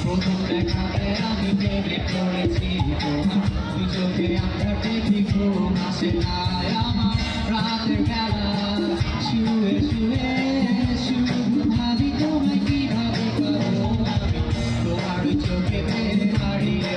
প্রথম দেখাতে আমি প্রেমে পড়েছি তোমার দুই চোখে আমরা দেখি ঘুম আসে না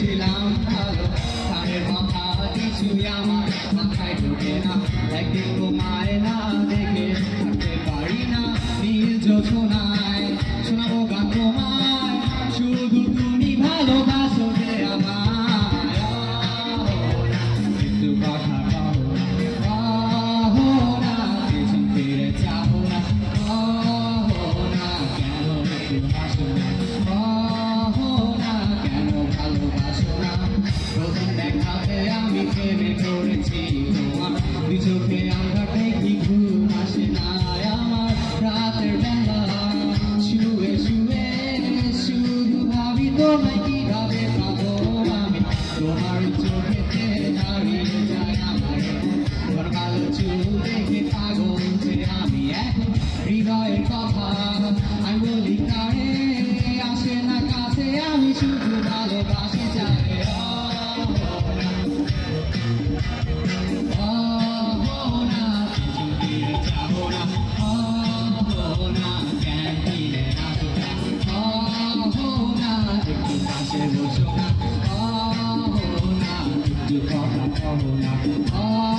ছিলাম ভালো। তাদের কথা কিছুই আমার মাথায় ঢোকে না। একদিন তোমায় না দেখে থাকতে না, নীল যোছনায় শোনাবো গান তোমায় প্রেমে পড়েছি তোমার। দু চোখে আঘাটে কি ঘুম আসে না। আমার রাতের বেলা শুয়ে শুয়ে শুধু ভাবি তোমায় কীভাবে পাবো আমি। তোমার চোখেতে দাঁড়িয়ে যায় আমার তোমার কালো চুল দেখে পাগল যে আমি এখন হৃদয়ের কথা আমি বলি তারে আসে না কাছে আমি শুধু Oh,